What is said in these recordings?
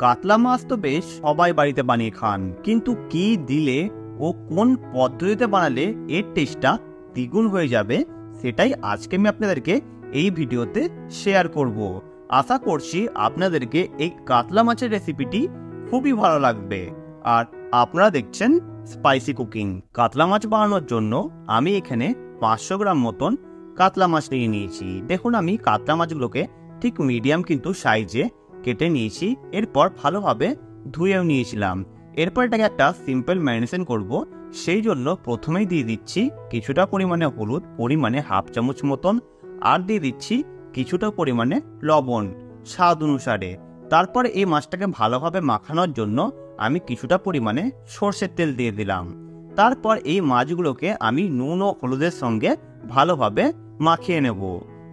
কাতলা মাছ তো বেশ সবাই বাড়িতে বানিয়ে খান। কিন্তু কি দিলে ও কোন পদ্ধতিতে বানালে এর টেস্টটা দ্বিগুণ হয়ে যাবে, সেটাই আজকে আমি আপনাদেরকে এই ভিডিওতে শেয়ার করব। আশা করছি আপনাদেরকে এই কাতলা মাছের রেসিপিটি খুবই ভালো লাগবে। আর আপনারা দেখছেন স্পাইসি কুকিং কাতলা মাছ বানানোর জন্য আমি এখানে পাঁচশো গ্রাম মতন কাতলা মাছ নিয়ে নিয়েছি। দেখুন আমি কাতলা মাছগুলোকে ঠিক মিডিয়াম কিন্তু সাইজে কেটে নিয়েছি, এরপর ভালোভাবে ধুয়েও নিয়েছিলাম। এরপর এটাকে একটা সিম্পল ম্যারিনেশন করব, সেই জন্য প্রথমেই দিয়ে দিচ্ছি কিছুটা পরিমাণে হলুদ, পরিমাণে হাফ চামচ মতন, আর দিয়ে দিচ্ছি কিছুটা পরিমাণে লবণ স্বাদ অনুসারে। তারপর এই মাছটাকে ভালোভাবে মাখানোর জন্য আমি কিছুটা পরিমাণে সর্ষের তেল দিয়ে দিলাম। তারপর এই মাছগুলোকে আমি নুন ও হলুদের সঙ্গে ভালোভাবে মাখিয়ে নেব।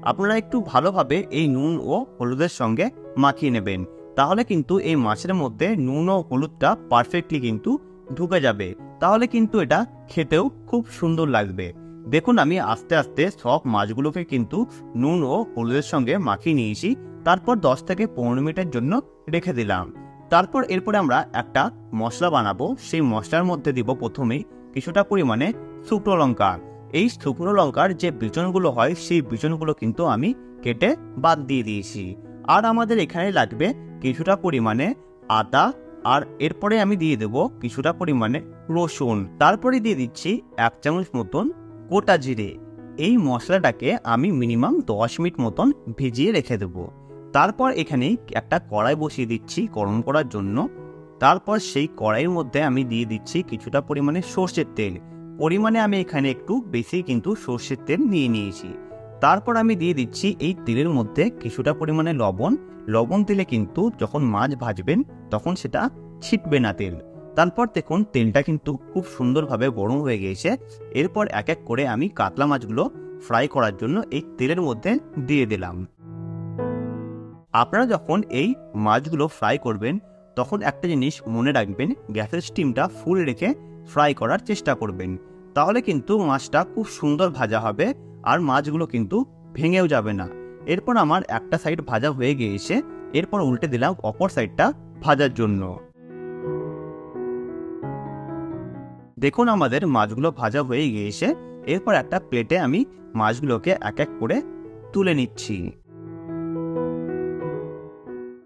আপনারা একটু ভালোভাবে এই নুন ও হলুদের সঙ্গে মাখিয়ে নেবেন। তাহলে কিন্তু এই মাছের মধ্যে নুন ও হলুদটা পারফেক্টলি কিন্তু ঢুকে যাবে। তাহলে কিন্তু এটা খেতেও খুব সুন্দর লাগবে। দেখুন, আমি আস্তে আস্তে সব মাছগুলোকে কিন্তু নুন ও হলুদের সঙ্গে মাখিয়ে নিয়েছি। তারপর দশ থেকে পনেরো মিনিটের জন্য রেখে দিলাম। তারপর এরপরে আমরা একটা মশলা বানাবো। সেই মশলার মধ্যে দিব প্রথমেই কিছুটা পরিমাণে শুকনো লঙ্কা। এই শুকনো লঙ্কার যে বিচনগুলো হয়, সেই বিচনগুলো কিন্তু আমি কেটে বাদ দিয়ে দিয়েছি। আর আমাদের এখানে লাগবে কিছুটা পরিমাণে আদা, আর এরপরে আমি দিয়ে দেব কিছুটা পরিমাণে রসুন। তারপরে দিয়ে দিচ্ছি এক চামচ মতন গোটা জিরে। এই মশলাটাকে আমি মিনিমাম দশ মিনিট মতন ভিজিয়ে রেখে দেব। তারপর এখানে একটা কড়াই বসিয়ে দিচ্ছি গরম করার জন্য। তারপর সেই কড়াইয়ের মধ্যে আমি দিয়ে দিচ্ছি কিছুটা পরিমাণে সর্ষের তেল। পরিমাণে আমি এখানে একটু বেশি কিন্তু সর্ষের তেল নিয়ে নিয়েছি। তারপর আমি দিয়ে দিচ্ছি এই তেলের মধ্যে কিছুটা পরিমাণে লবণ। লবণ তেলে কিন্তু যখন মাছ ভাজবেন, তখন সেটা ছিটবে না তেল। তারপর দেখুন, তেলটা কিন্তু খুব সুন্দরভাবে গরম হয়ে গিয়েছে। এরপর এক এক করে আমি কাতলা মাছগুলো ফ্রাই করার জন্য এই তেলের মধ্যে দিয়ে দিলাম। আপনারা যখন এই মাছগুলো ফ্রাই করবেন, তখন একটা জিনিস মনে রাখবেন, গ্যাসের স্টিমটা ফুল রেখে ফ্রাই করার চেষ্টা করবেন। তাহলে কিন্তু মাছটা খুব সুন্দর ভাজা হবে আর মাছগুলো কিন্তু ভেঙেও যাবে না। এরপর আমার একটা সাইড ভাজা হয়ে গিয়েছে, এরপর উল্টে দিলাম অপর সাইডটা ভাজার জন্য। দেখুন আমাদের মাছগুলো ভাজা হয়ে গিয়েছে, এরপর একটা প্লেটে আমি মাছগুলোকে এক এক করে তুলে নিচ্ছি।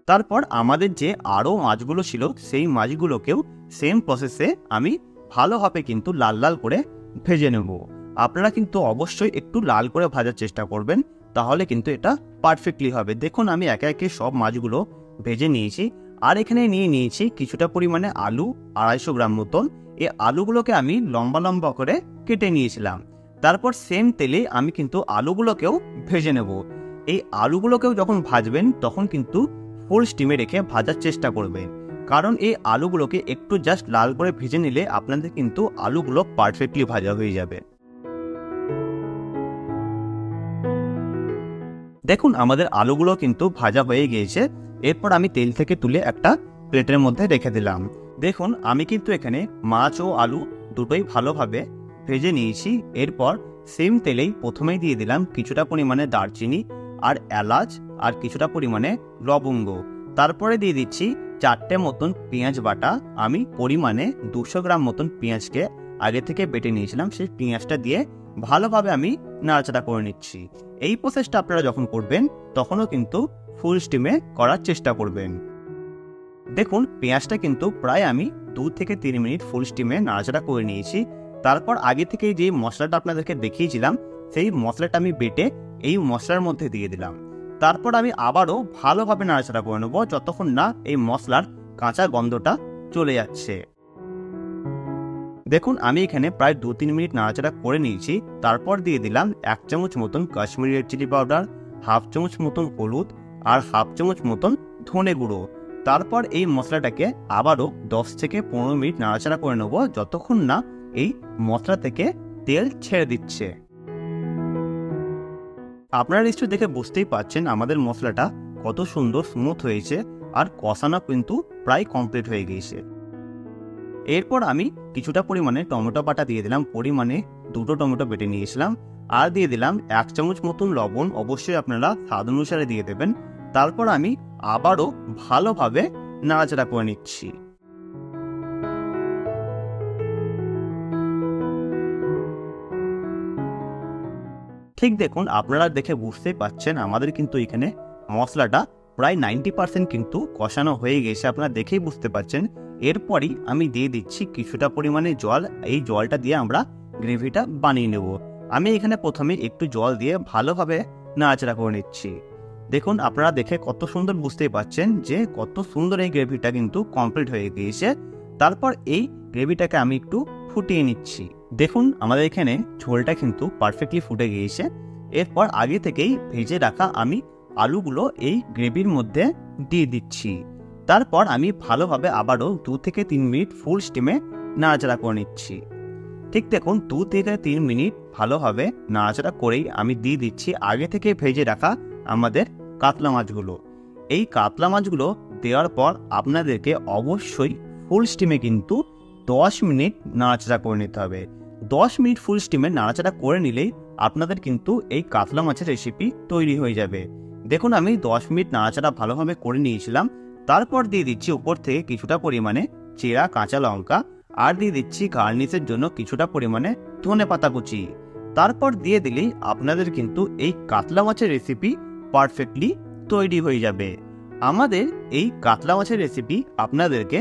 তারপর আমাদের যে আরও মাছগুলো ছিল, সেই মাছগুলোকেও সেম প্রসেসে আমি ভালোভাবে কিন্তু লাল লাল করে ভেজে নেব। আপনারা কিন্তু অবশ্যই একটু লাল করে ভাজার চেষ্টা করবেন, তাহলে কিন্তু এটা পারফেক্টলি হবে। দেখুন, আমি একে একে সব মাছগুলো ভেজে নিয়েছি, আর এখানে নিয়ে নিয়েছি কিছুটা পরিমাণে আলু, আড়াইশো গ্রাম মতন। এই আলুগুলোকে আমি লম্বা লম্বা করে কেটে নিয়েছিলাম। তারপর সেম তেলে আমি কিন্তু আলুগুলোকেও ভেজে নেব। এই আলুগুলোকেও যখন ভাজবেন, তখন কিন্তু ফুল স্টিমে রেখে ভাজার চেষ্টা করবেন। কারণ এই আলুগুলোকে একটু জাস্ট লাল করে ভেজে নিলে আপনাদের কিন্তু আলুগুলো পারফেক্টলি ভাজা হয়ে যাবে। দেখুন, আমাদের আলুগুলো কিন্তু ভাজা হয়ে গিয়েছে। এরপর আমি তেল থেকে তুলে একটা প্লেটের মধ্যে রেখে দিলাম। দেখুন, আমি কিন্তু এখানে মাছ ও আলু দুটোই ভালোভাবে ভেজে নিয়েছি। এরপর সেম তেলেই প্রথমেই দিয়ে দিলাম কিছুটা পরিমাণে দারচিনি আর এলাচ আর কিছুটা পরিমাণে লবঙ্গ। তারপরে দিয়ে দিচ্ছি চারটে মতন পেঁয়াজ বাটা আমি পরিমাণে দুশো গ্রাম মতন পেঁয়াজকে আগে থেকে বেটে নিয়েছিলাম, সেই পেঁয়াজটা দিয়ে ভালোভাবে আমি নাড়াচাড়া করে নিচ্ছি। এই প্রসেসটা আপনারা যখন করবেন, তখনও কিন্তু ফুল স্টিমে করার চেষ্টা করবেন। দেখুন, পেঁয়াজটা কিন্তু প্রায় আমি দু থেকে তিন মিনিট ফুল স্টিমে নাড়াচাড়া করে নিয়েছি। তারপর আগে থেকে যে মশলাটা আপনাদেরকে দেখিয়েছিলাম, সেই মশলাটা আমি বেটে এই মশলার মধ্যে দিয়ে দিলাম। তারপর আমি আবারও ভালোভাবে নাড়াচাড়া করে নেব যতক্ষণ না এই মশলার কাঁচা গন্ধটা চলে যাচ্ছে। দেখুন, আমি এখানে প্রায় দু তিন মিনিট নাড়াচাড়া করে নিয়েছি। তারপর দিয়ে দিলাম এক চামচ মতন Kashmiri red chilli powder half চামচ মতন হলুদ আর হাফ চামচ মতন ধনে গুঁড়ো। তারপর এই মশলাটাকে আবারও দশ থেকে পনেরো মিনিট নাড়াচাড়া করে নেব যতক্ষণ না এই মশলা থেকে তেল ছেড়ে দিচ্ছে। আপনারা নিশ্চয়ই দেখে বুঝতেই পারছেন আমাদের মশলাটা কত সুন্দর স্মুথ হয়েছে আর কষানো কিন্তু প্রায় কমপ্লিট হয়ে গিয়েছে। এরপর আমি কিছুটা পরিমাণে টমেটো বাটা দিয়ে দিলাম, পরিমাণে দুটো টমেটো বেটে নিয়েছিলাম আর দিয়ে দিলাম এক চামচ মতন লবণ, অবশ্যই আপনারা স্বাদ অনুসারে দিয়ে দেবেন। তারপর আমি আবারও ভালোভাবে নাড়াচাড়া করে নিচ্ছি। ঠিক দেখুন, আপনারা দেখে বুঝতেই পাচ্ছেন আমাদের কিন্তু এখানে মশলাটা প্রায় নাইনটি পার্সেন্ট কিন্তু কষানো হয়ে গেছে। আপনারা দেখেই বুঝতে পাচ্ছেন এরপরই আমি দিয়ে দিচ্ছি কিছুটা পরিমাণে জল। এই জলটা দিয়ে আমরা গ্রেভিটা বানিয়ে নেব। আমি এখানে প্রথমে একটু জল দিয়ে ভালোভাবে নাড়াচাড়া করে নিচ্ছি। দেখুন, আপনারা দেখে কত সুন্দর বুঝতেই পাচ্ছেন যে কত সুন্দর এই গ্রেভিটা কিন্তু কমপ্লিট হয়ে গিয়েছে। তারপর এই গ্রেভিটাকে আমি একটু ফুটিয়ে নিচ্ছি। দেখুন, আমাদের এখানে ঝোলটা কিন্তু পারফেক্টলি ফুটে গিয়েছে। এরপর আগে থেকেই ভেজে রাখা আমি আলুগুলো এই গ্রেভির মধ্যে দিয়ে দিচ্ছি। তারপর আমি ভালোভাবে আবারও দু থেকে তিন মিনিট ফুল স্টিমে নাড়াচাড়া করে নিচ্ছি। ঠিক দেখুন, দু থেকে তিন মিনিট ভালোভাবে নাড়াচাড়া করেই আমি দিয়ে দিচ্ছি। আগে থেকে ভেজে রাখা আমাদের কাতলা মাছগুলো। এই কাতলা মাছগুলো দেওয়ার পর আপনাদেরকে অবশ্যই ফুল স্টিমে কিন্তু দশ মিনিট নাড়াচাড়া করে নিতে হবে। দশ মিনিট ফুল স্টিমে নাড়াচাড়া করে নিলেই আপনাদের কিন্তু এই কাতলা মাছের রেসিপি তৈরি হয়ে যাবে। দেখুন, আমি দশ মিনিট নাড়াচাড়া ভালোভাবে করে নিয়েছিলাম। তারপর দিয়ে দিচ্ছি উপর থেকে কিছুটা পরিমাণে চেরা, কাঁচা লঙ্কা আর দিয়ে দিচ্ছি গার্নিশের জন্য কিছুটা পরিমাণে ধনে পাতা কুচি। তারপর দিয়ে দিলেই আপনাদের কিন্তু এই কাতলা মাছের রেসিপি পারফেক্টলি তৈরি হয়ে যাবে। আমাদের এই কাতলা মাছের রেসিপি আপনাদেরকে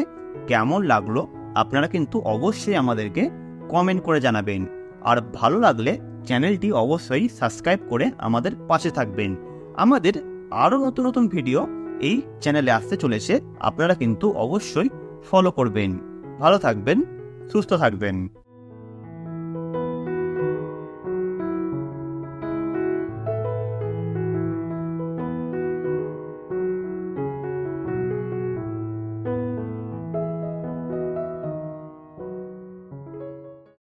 কেমন লাগল আপনারা কিন্তু অবশ্যই আমাদেরকে কমেন্ট করে জানাবেন। আর ভালো লাগলে চ্যানেলটি অবশ্যই সাবস্ক্রাইব করে আমাদের পাশে থাকবেন। আমাদের আরও নতুন নতুন ভিডিও এই চ্যানেলে আসতে চলেছে, আপনারা কিন্তু অবশ্যই ফলো করবেন। ভালো থাকবেন, সুস্থ থাকবেন।